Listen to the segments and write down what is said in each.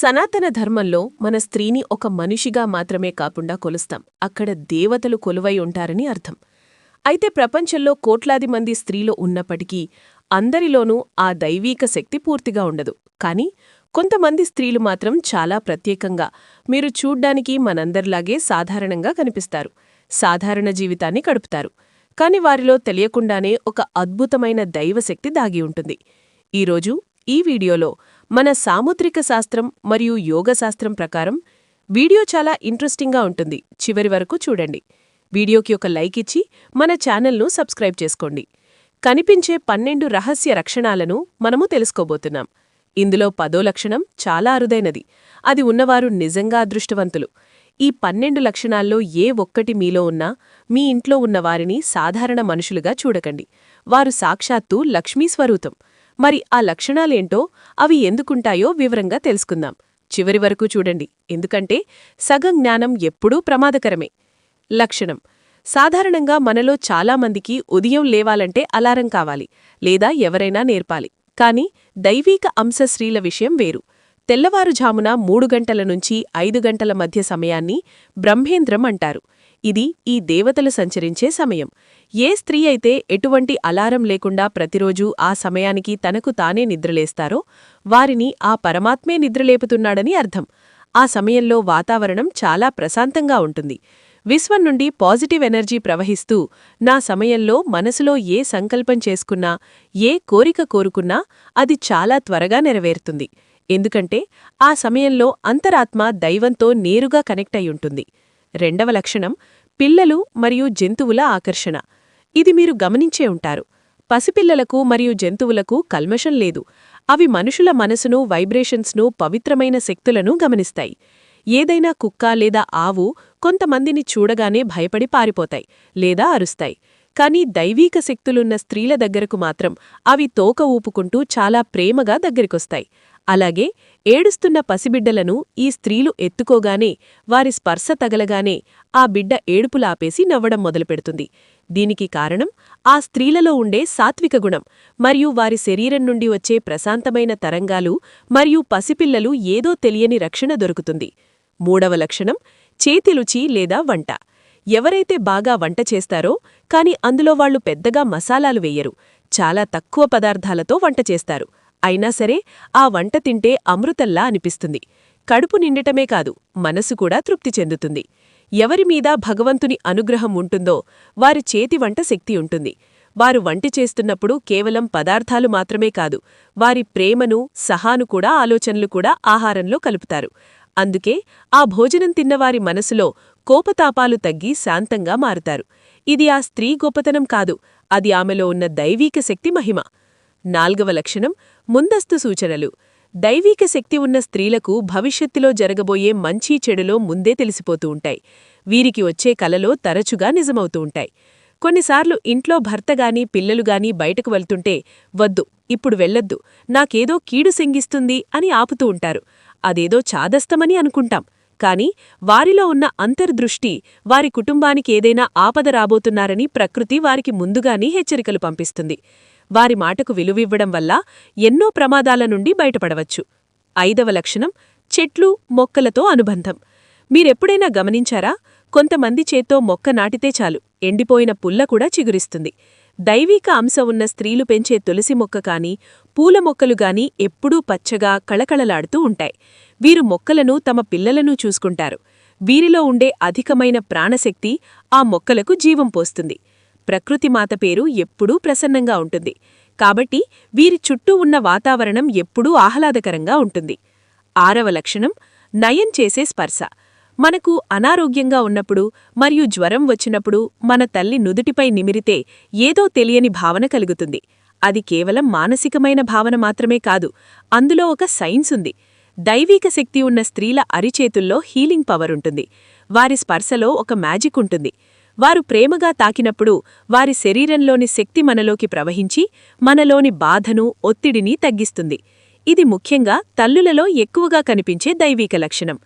సనాతన ధర్మంలో మన స్త్రీని ఒక మనిషిగా మాత్రమే కాకుండా కొలుస్తాం. అక్కడ దేవతలు కొలువై ఉంటారని అర్థం. అయితే ప్రపంచంలో కోట్లాది మంది స్త్రీలు ఉన్నప్పటికీ అందరిలోనూ ఆ దైవీక శక్తి పూర్తిగా ఉండదు. కాని కొంతమంది స్త్రీలు మాత్రం చాలా ప్రత్యేకంగా మీరు చూడ్డానికి మనందరిలాగే సాధారణంగా కనిపిస్తారు. సాధారణ జీవితాన్ని గడుపుతారు. కాని వారిలో తెలియకుండానే ఒక అద్భుతమైన దైవశక్తి దాగి ఉంటుంది. ఈరోజు ఈ వీడియోలో మన సాముద్రిక శాస్త్రం మరియు యోగ శాస్త్రం ప్రకారం వీడియో చాలా ఇంట్రెస్టింగ్గా ఉంటుంది. చివరి వరకు చూడండి. వీడియోకి ఒక లైక్ ఇచ్చి మన ఛానల్ను సబ్స్క్రైబ్ చేసుకోండి. కనిపించే పన్నెండు రహస్య రక్షణాలను మనము తెలుసుకోబోతున్నాం. ఇందులో పదో లక్షణం చాలా అరుదైనది. అది ఉన్నవారు నిజంగా అదృష్టవంతులు. ఈ పన్నెండు లక్షణాల్లో ఏ ఒక్కటి మీలో ఉన్నా మీ ఇంట్లో ఉన్నవారిని సాధారణ మనుషులుగా చూడకండి. వారు సాక్షాత్తు లక్ష్మీ స్వరూపం మరి ఆ లక్షణాలేంటో అవి ఎందుకుంటాయో వివరంగా తెలుసుకుందాం. చివరి వరకు చూడండి. ఎందుకంటే సగం జ్ఞానం ఎప్పుడూ ప్రమాదకరమే. లక్షణం. సాధారణంగా మనలో చాలామందికి ఉదయం లేవాలంటే అలారం కావాలి లేదా ఎవరైనా నేర్పాలి. కాని దైవీక అంశ స్త్రీల విషయం వేరు. తెల్లవారుజామున మూడు గంటల నుంచి ఐదు గంటల మధ్య సమయాన్ని బ్రహ్మేంద్రం అంటారు. ఇది ఈ దేవతలు సంచరించే సమయం. ఏ స్త్రీ అయితే ఎటువంటి అలారం లేకుండా ప్రతిరోజూ ఆ సమయానికి తనకు తానే నిద్రలేస్తారో వారిని ఆ పరమాత్మే నిద్రలేపుతున్నాడని అర్థం. ఆ సమయంలో వాతావరణం చాలా ప్రశాంతంగా ఉంటుంది. విశ్వం నుండి పాజిటివ్ ఎనర్జీ ప్రవహిస్తూ నా సమయంలో మనసులో ఏ సంకల్పం చేసుకున్నా ఏ కోరిక కోరుకున్నా అది చాలా త్వరగా నెరవేరుతుంది. ఎందుకంటే ఆ సమయంలో అంతరాత్మ దైవంతో నేరుగా కనెక్ట్ అయ్యుంటుంది రెండవ లక్షణం పిల్లలు మరియు జంతువుల ఆకర్షణ. ఇది మీరు గమనించే ఉంటారు. పసిపిల్లలకు మరియు జంతువులకు కల్మషం లేదు. అవి మనుషుల మనసును వైబ్రేషన్స్ను పవిత్రమైన శక్తులను గమనిస్తాయి. ఏదైనా కుక్క లేదా ఆవు కొంతమందిని చూడగానే భయపడి పారిపోతాయి లేదా అరుస్తాయి. కానీ దైవీక శక్తులున్న స్త్రీల దగ్గరకు మాత్రం అవి తోక ఊపుకుంటూ చాలా ప్రేమగా దగ్గరికొస్తాయి. అలాగే ఏడుస్తున్న పసిబిడ్డలను ఈ స్త్రీలు ఎత్తుకోగానే వారి స్పర్శ తగలగానే ఆ బిడ్డ ఏడుపులాపేసి నవ్వడం మొదలుపెడుతుంది. దీనికి కారణం ఆ స్త్రీలలో ఉండే సాత్విక గుణం మరియు వారి శరీరం నుండి వచ్చే ప్రశాంతమైన తరంగాలు మరియు పసిపిల్లలు ఏదో తెలియని రక్షణ దొరుకుతుంది. మూడవ లక్షణం చేతిలుచి లేదా వంట. ఎవరైతే బాగా వంట చేస్తారో కాని అందులో వాళ్ళు పెద్దగా మసాలాలు వేయరు. చాలా తక్కువ పదార్థాలతో వంట చేస్తారు. అయినా సరే ఆ వంట తింటే అమృతల్లా అనిపిస్తుంది. కడుపు నిండటమే కాదు మనసు కూడా తృప్తి చెందుతుంది. ఎవరిమీద భగవంతుని అనుగ్రహం ఉంటుందో వారి చేతి వంట శక్తి ఉంటుంది. వారు వంటి చేస్తున్నప్పుడు కేవలం పదార్థాలు మాత్రమే కాదు వారి ప్రేమను సహాను కూడా ఆలోచనలు కూడా ఆహారంలో కలుపుతారు. అందుకే ఆ భోజనం తిన్నవారి మనసులో కోపతాపాలు తగ్గి శాంతంగా మారుతారు. ఇది ఆ స్త్రీ గొప్పతనం కాదు అది ఆమెలో ఉన్న దైవీక శక్తి మహిమ. నాల్గవ లక్షణం ముందస్తు సూచనలు. దైవీక శక్తి ఉన్న స్త్రీలకు భవిష్యత్తులో జరగబోయే మంచి చెడులో ముందే తెలిసిపోతూ ఉంటాయి. వీరికి వచ్చే కలలో తరచుగా నిజమవుతూ ఉంటాయి. కొన్నిసార్లు ఇంట్లో భర్తగాని పిల్లలుగాని బయటకు వెళ్తుంటే వద్దు ఇప్పుడు వెళ్ళొద్దు నాకేదో కీడు సెంగిస్తుంది అని ఆపుతూ ఉంటారు. అదేదో చాదస్తమని అనుకుంటాం. కాని వారిలో ఉన్న అంతర్దృష్టి వారి కుటుంబానికి ఏదైనా ఆపద రాబోతున్నారని ప్రకృతి వారికి ముందుగాని హెచ్చరికలు పంపిస్తుంది. వారి మాటకు విలువివ్వడం వల్ల ఎన్నో ప్రమాదాల నుండి బయటపడవచ్చు. ఐదవ లక్షణం చెట్లు మొక్కలతో అనుబంధం. మీరెప్పుడైనా గమనించారా? కొంతమంది చేత్తో మొక్క నాటితే చాలు ఎండిపోయిన పుల్ల కూడా చిగురిస్తుంది. దైవీక అంశ ఉన్న స్త్రీలు పెంచే తులసి మొక్క కాని పూల మొక్కలు గాని ఎప్పుడూ పచ్చగా కళకళలాడుతూ ఉంటాయి. వీరు మొక్కలను తమ పిల్లలను చూసుకుంటారు. వీరిలో ఉండే అధికమైన ప్రాణశక్తి ఆ మొక్కలకు జీవం పోస్తుంది. ప్రకృతిమాత పేరు ఎప్పుడూ ప్రసన్నంగా ఉంటుంది. కాబట్టి వీరి చుట్టూ ఉన్న వాతావరణం ఎప్పుడూ ఆహ్లాదకరంగా ఉంటుంది. ఆరవ లక్షణం నయం చేసే స్పర్శ. మనకు అనారోగ్యంగా ఉన్నప్పుడు మరియు జ్వరం వచ్చినప్పుడు మన తల్లి నుదుటిపై నిమిరితే ఏదో తెలియని భావన కలుగుతుంది. అది కేవలం మానసికమైన భావన మాత్రమే కాదు అందులో ఒక సైన్స్ ఉంది. దైవీక శక్తి ఉన్న స్త్రీల అరిచేతుల్లో హీలింగ్ పవర్ ఉంటుంది. వారి స్పర్శలో ఒక మ్యాజిక్ ఉంటుంది. వారు ప్రేమగా తాకినప్పుడు వారి శరీరంలోని శక్తి మనలోకి ప్రవహించి మనలోని బాధను ఒత్తిడిని తగ్గిస్తుంది. ఇది ముఖ్యంగా తల్లులలో ఎక్కువగా కనిపించే దైవీక లక్షణం.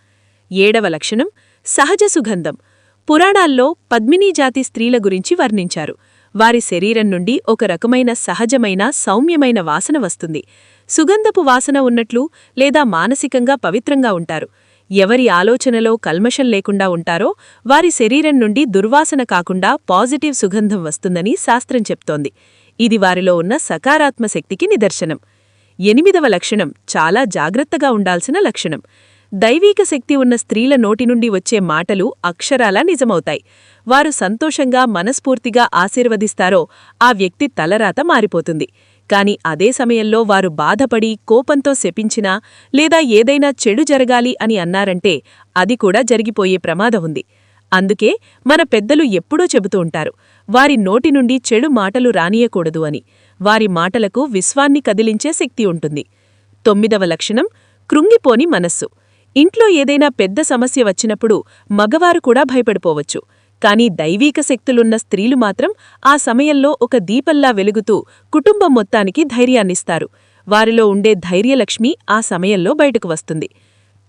ఏడవ లక్షణం సహజ సుగంధం. పురాణాల్లో పద్మినీజాతి స్త్రీల గురించి వర్ణించారు. వారి శరీరం నుండి ఒక రకమైన సహజమైన సౌమ్యమైన వాసన వస్తుంది. సుగంధపు వాసన ఉన్నట్లు లేదా మానసికంగా పవిత్రంగా ఉంటారు. ఎవరి ఆలోచనలో కల్మషం లేకుండా ఉంటారో వారి శరీరం నుండి దుర్వాసన కాకుండా పాజిటివ్ సుగంధం వస్తుందని శాస్త్రం చెప్తోంది. ఇది వారిలో ఉన్న సకారాత్మ శక్తికి నిదర్శనం. ఎనిమిదవ లక్షణం చాలా జాగ్రత్తగా ఉండాల్సిన లక్షణం. దైవీక శక్తి ఉన్న స్త్రీల నోటి నుండి వచ్చే మాటలు అక్షరాలా నిజమవుతాయి. వారు సంతోషంగా మనస్ఫూర్తిగా ఆశీర్వదిస్తారో ఆ వ్యక్తి తలరాత మారిపోతుంది. కాని అదే సమయంలో వారు బాధపడి కోపంతో శపించినా లేదా ఏదైనా చెడు జరగాలి అని అన్నారంటే అది కూడా జరిగిపోయే ప్రమాదం ఉంది. అందుకే మన పెద్దలు ఎప్పుడూ చెబుతూ ఉంటారు వారి నోటి నుండి చెడు మాటలు రానియకూడదు అని. వారి మాటలకు విశ్వాన్ని కదిలించే శక్తి ఉంటుంది. తొమ్మిదవ లక్షణం కృంగిపోని మనస్సు. ఇంట్లో ఏదైనా పెద్ద సమస్య వచ్చినప్పుడు మగవారు కూడా భయపడిపోవచ్చు. కానీ దైవీక శక్తులున్న స్త్రీలు మాత్రం ఆ సమయంలో ఒక దీపల్లా వెలుగుతూ కుటుంబం మొత్తానికి ధైర్యాన్నిస్తారు. వారిలో ఉండే ధైర్యలక్ష్మి ఆ సమయంలో బయటకు వస్తుంది.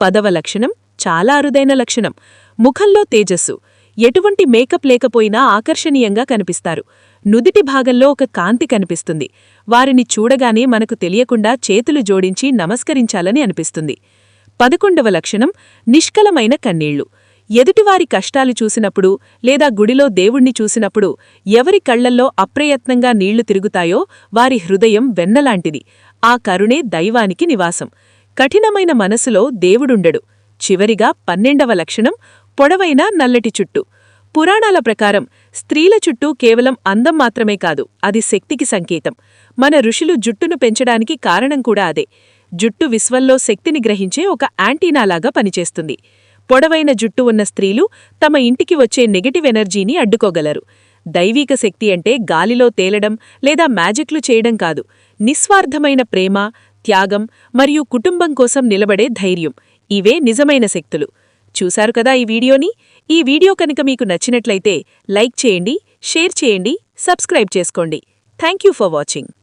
పదవ లక్షణం చాలా అరుదైన లక్షణం. ముఖంలో తేజస్సు. ఎటువంటి మేకప్ లేకపోయినా ఆకర్షణీయంగా కనిపిస్తారు. నుదిటి భాగంలో ఒక కాంతి కనిపిస్తుంది. వారిని చూడగానే మనకు తెలియకుండా చేతులు జోడించి నమస్కరించాలని అనిపిస్తుంది. పదకొండవ లక్షణం నిష్కలమైన కన్నీళ్ళు. ఎదుటివారి కష్టాలు చూసినప్పుడు లేదా గుడిలో దేవుణ్ణి చూసినప్పుడు ఎవరి కళ్ళల్లో అప్రయత్నంగా నీళ్ళు తిరుగుతాయో వారి హృదయం వెన్నలాంటిది. ఆ కరుణే దైవానికి నివాసం. కఠినమైన మనసులో దేవుడుండడు. చివరిగా పన్నెండవ లక్షణం పొడవైన నల్లటి చుట్టు. పురాణాల ప్రకారం స్త్రీల చుట్టూ కేవలం అందం మాత్రమే కాదు అది శక్తికి సంకేతం. మన ఋషులు జుట్టును పెంచడానికి కారణం కూడా అదే. జుట్టు విశ్వంలో శక్తిని గ్రహించే ఒక యాంటీనాలాగా పనిచేస్తుంది. పొడవైన జుట్టు ఉన్న స్త్రీలు తమ ఇంటికి వచ్చే నెగటివ్ ఎనర్జీని అడ్డుకోగలరు. దైవీక శక్తి అంటే గాలిలో తేలడం లేదా మ్యాజిక్లు చేయడం కాదు. నిస్వార్థమైన ప్రేమ త్యాగం మరియు కుటుంబం కోసం నిలబడే ధైర్యం. ఇవే నిజమైన శక్తులు. చూశారు కదా ఈ వీడియోని? ఈ వీడియో కనుక మీకు నచ్చినట్లయితే లైక్ చేయండి షేర్ చేయండి సబ్స్క్రైబ్ చేసుకోండి. Thank for watching.